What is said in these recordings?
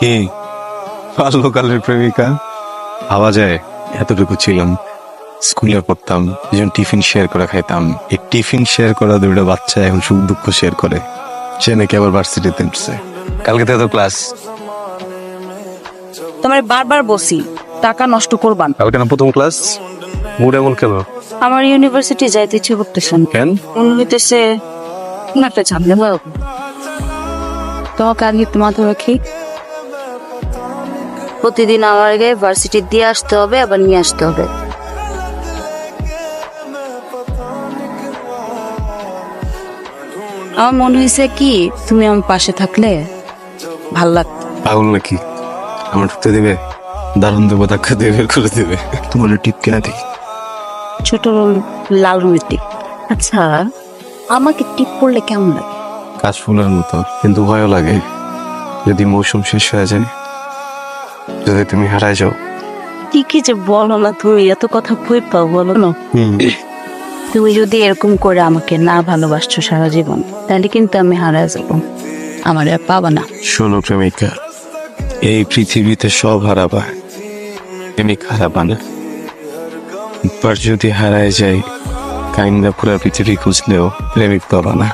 কি? বাল্যকালের প্রেমিকা? ভাবা যায় এতটুকু ছিলাম স্কুলে পড়তাম যখন টিফিন শেয়ার করে খাইতাম। এই টিফিন শেয়ার করা দুটো বাচ্চা এখন সুখ দুঃখ শেয়ার করে। সে নাকি আবার ভার্সিটিতে উঠছে। কালকে তো ক্লাস। তোমার বারবার বসি টাকা নষ্ট করবান কালকে না প্রথম ক্লাস? মুড এমন কেন? আমার ইউনিভার্সিটি যাইতে ইচ্ছে করতেছে না। কেন? মনে হইতেছে কোন একটা ঝামেলা হবে। তোমাকে আগে তোমাকে রাখি প্রতিদিন আমার আগে ভার্সিটি দিয়ে আসতে হবে আবার নিয়ে আসতে হবে। আমার মনে হয়েছে কি তুমি আমার পাশে থাকলে ভালো লাগতো। পাগল নাকি? আমার ঢুকতে দেবে? দারুণ দেবো ধাক্কা দিয়ে বের করে দেবে। তোমার টিপ কেনা দিই ছোট লাল রঙের টিপ। আচ্ছা আমাকে টিপ পড়লে কেমন লাগে? কাশ ফুলের মতো কিন্তু ভয়ও লাগে যদি মৌসুম শেষ হয়ে যায়। যদি তুমি হারায় যাও। ঠিকই যে বলো না তুমি এত কথা ভয় পাও বলো না। তুমি যদি এরকম করে আমাকে না ভালোবাসছো সারা জীবন তাহলে কিন্তু আমি হারায় যাব। আমার আর পাবা না। শোনো প্রেমিকা এই পৃথিবীতে সব হারাবা। প্রেমিক হারাবা না। একবার যদি হারায় যাই কাইন্দা পুরা পৃথিবী খুঁজলেও প্রেমিক পাবা না।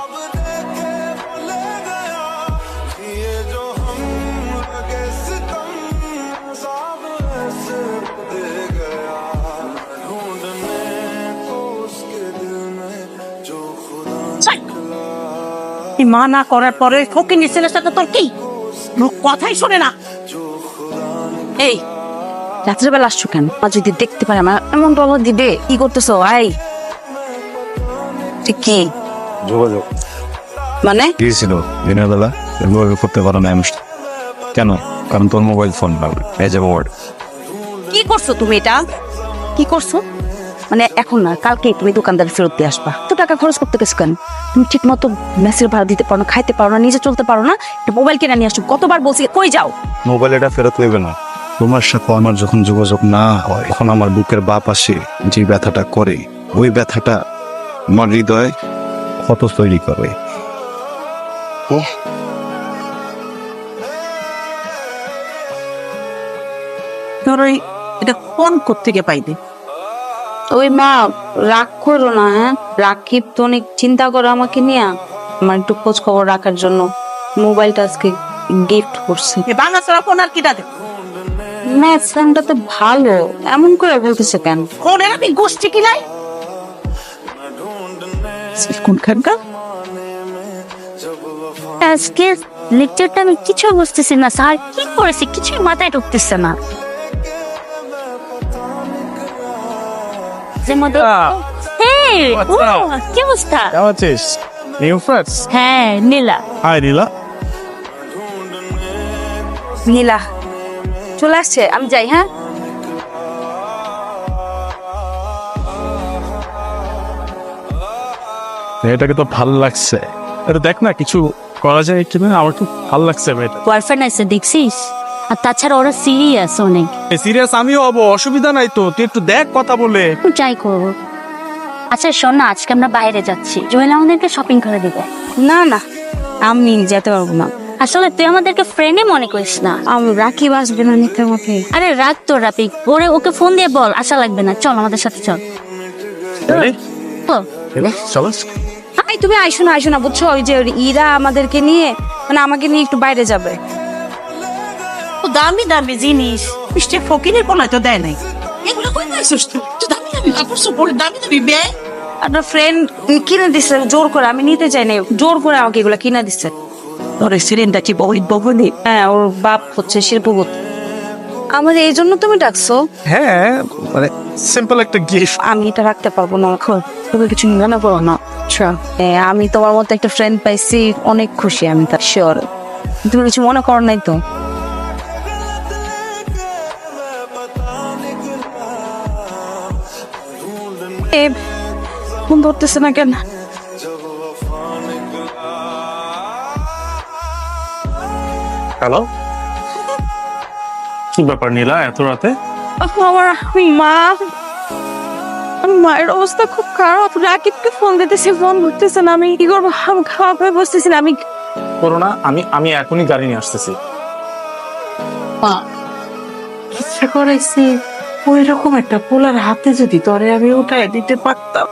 এই মা না করার পরে ফকিনি ছেলের সাথে তোর কি? কথাই শোনে না। এই রাত্রেবেলা আসছো কেন? মা যদি দেখতে পারে আমার এমন ডলার দিবে। কি করতেছো আই? ঠিক কি? যোগাযোগ। মানে? গিয়েছিল দিনের বেলা? এভাবে করতে পারো না আমি কেন? কারণ তোর মোবাইল ফোন না এজ এ কি করছ তুমি এটা? কি করছ? মানে এখন না কালকে তুমি দোকানদার ফেরত দিয়ে আসবা। তো টাকা খরচ করতে গেছো কেন? তুমি ঠিক মতো মেসের ভাড়া দিতে পারো না খাইতে পারো না নিজে চলতে পারো না একটা মোবাইল কিনে নিয়ে আসো। কতবার বলছি কই যাও? মোবাইল এটা ফেরত নেবে না। তোমার সাথে আমার যখন যোগাযোগ না হয় তখন আমার বুকের বাপ আসে যে ব্যথাটা করে ওই ব্যথাটা আমার হৃদয় ক্ষত তৈরি করে। ওই এটা ফোন থেকে পাইবে ওই মা রাগ করো না হ্যাঁ? রাকিব তো অনেক চিন্তা করো আমাকে নিয়ে। আমার একটু খোঁজ খবর রাখার জন্য। মোবাইলটা আজকে গিফট করছে। বাংলা ছাড়া ফোন আর কিটা দেখ ম্যাথ ফ্রেন্ডটা তো ভালো। এমন করে বলতেছে কেন? ফোনের আমি গোষ্ঠী কি নাই কোনখানকার? আজকে লেকচারটা আমি কিছু বুঝতেছি না স্যার। কি করেছে? কিছুই মাথায় ঢুকতেছে না। যে ও, কি অবস্থা? কেমন আছিস নিউ ফ্রেন্ডস হ্যাঁ নীলা। হাই নীলা। নীলা চলে আসছে আমি যাই হ্যাঁ? মেয়েটাকে তো ভালো লাগছে। এটা দেখ না কিছু করা যায় কিনা? আমার খুব ভালো লাগছে মেয়েটা। বয়ফ্রেন্ড আছে দেখছিস? আর তাছাড়া ওরা সিরিয়াস অনেক। সিরিয়াস আমিও হব অসুবিধা নাই তো তুই একটু দেখ কথা বলে। একটু যাই করব। আচ্ছা শোন না আজকে আমরা বাইরে যাচ্ছি। জোয়েল আমাদেরকে শপিং করে দিবে। না না আমি যেতে পারব না। আসলে তুই আমাদেরকে ফ্রেন্ডই মনে করিস না। আমি রাকিব আসবে না নিতে আমাকে আরে রাগ তোর রাপিক। ওরে ওকে ফোন দিয়ে বল আশা লাগবে না। চল আমাদের সাথে চল। চলো এই তুমি আইসো না আইসো না বুঝছ? ওই যে ইরা আমাদেরকে নিয়ে মানে আমাকে নিয়ে একটু বাইরে যাবে। দামি দামি জিনিস। মিষ্টি ফকিরের পোলায় তো দেয় নাই। এগুলো কই পাইছিস তুই? তো দামি দামি কাপড় চোপড় দামি দামি বে আপনার ফ্রেন্ড কিনে দিচ্ছে জোর করে। আমি নিতে চাই না জোর করে আমাকে এগুলো কিনে দিচ্ছে তোর সিলিন্ডার কি বহুত বহনি হ্যাঁ ওর বাপ হচ্ছে শিল্পপতি। আমার এই জন্য তুমি ডাকছো? হ্যাঁ মানে সিম্পল একটা গিফট আমি এটা রাখতে পারব না এখন। তুমি কিছু মনে করো না। আচ্ছা। হ্যাঁ, আমি তোমার মতো একটা ফ্রেন্ড পাইছি। অনেক খুশি আমি তার। শিওর তুমি কিছু মনে করো নাই তো? ফোন ধরতেছে না কেন? হ্যালো কি ব্যাপার নীলা এত রাতে? আমার মা মায়ের অবস্থা খুব খারাপ। রাকিবকে ফোন দিতেছি ফোন ধরতেছে না। আমি কি করব? আমি খাওয়া হয়ে বসতেছি না। আমি করো না আমি আমি এখনই গাড়ি নিয়ে আসতেছি। মা ইচ্ছা করাইছে। ওই রকম একটা পোলার হাতে যদি তরে আমি উঠায় দিতে পারতাম।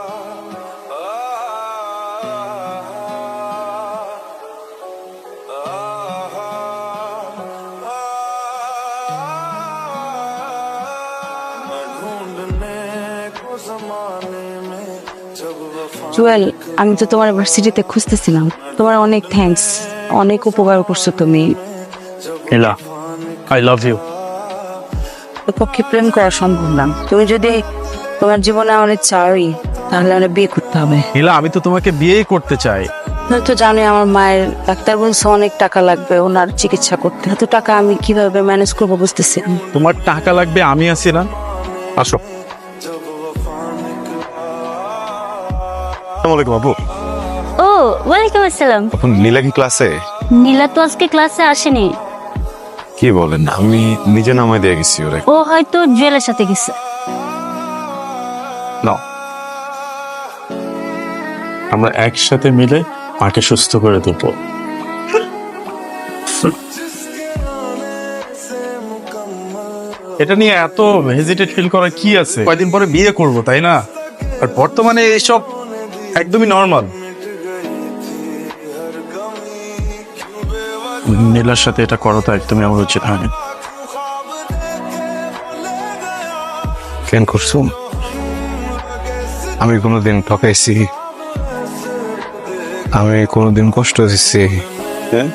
জুয়েল আমি তো তোমার ভার্সিটিতে খুঁজতেছিলাম। তোমার অনেক থ্যাঙ্কস অনেক উপকার করছ তুমি। নীলা আই লাভ ইউ পক্ষে প্রেম করা সম্ভব না। তুমি যদি তোমার জীবনে অনেক চাওই তাহলে আমরা বিয়ে করতে হবে। নীলা আমি তো তোমাকে বিয়েই করতে চাই। তুমি তো জানোই আমার মায়ের ডাক্তার বলছে অনেক টাকা লাগবে ওনার চিকিৎসা করতে। এত টাকা আমি কীভাবে ম্যানেজ করব বুঝতেছি না। তোমার টাকা লাগবে আমি আছি না। আসো। আসসালামাইকুম আপু। ও ওয়ালাইকুম আসসালাম। এখন নীলা কি ক্লাসে নীলা তো আজকে ক্লাসে আসেনি। কি বলেন? আমি নিজে নামায় দিয়ে গেছি ওরে। ও হয়তো জুয়েলের সাথে গেছে। না আমরা একসাথে মিলে মাকে সুস্থ করে দেবো। এটা নিয়ে এত হেজিটেট ফিল করা কি আছে? কয়দিন পরে বিয়ে করব তাই না? আর বর্তমানে এসব একদমই নর্মাল নীলার সাথে এটা করা তো একদমই আমার উচিত হয়নি। কেন করছ? আমি কোনোদিন ঠকাইছি। আমি কোনোদিন কষ্ট দিচ্ছি। হ্যাঁ?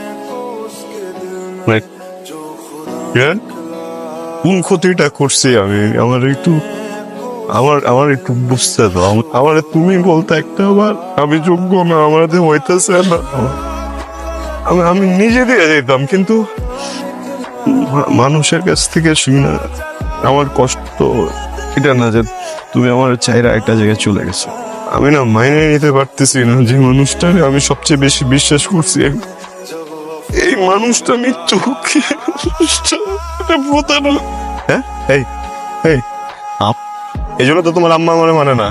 কেন? কোন ক্ষতিটা করছি আমি? আমার একটু আমার আমার একটু বুঝতে দাও। আমার তুমি বলতে একটা আবার আমি যোগ্য না আমার হইতেছে না। আমি আমি নিজে দিয়ে যেতাম কিন্তু মানুষের কাছ থেকে শুনি না। আমার কষ্ট এটা না যে তুমি আমার চাইরা একটা জায়গায় চলে গেছো। আমি না মাইনে নিতে পারতেছি না যে মানুষটাকে আমি সবচেয়ে বেশি বিশ্বাস করছি। এই মানুষটা মৃত্যু কি মানুষটা এটা হ্যাঁ? এই এই জন্য তো তোমার আম্মা আমার মানে না।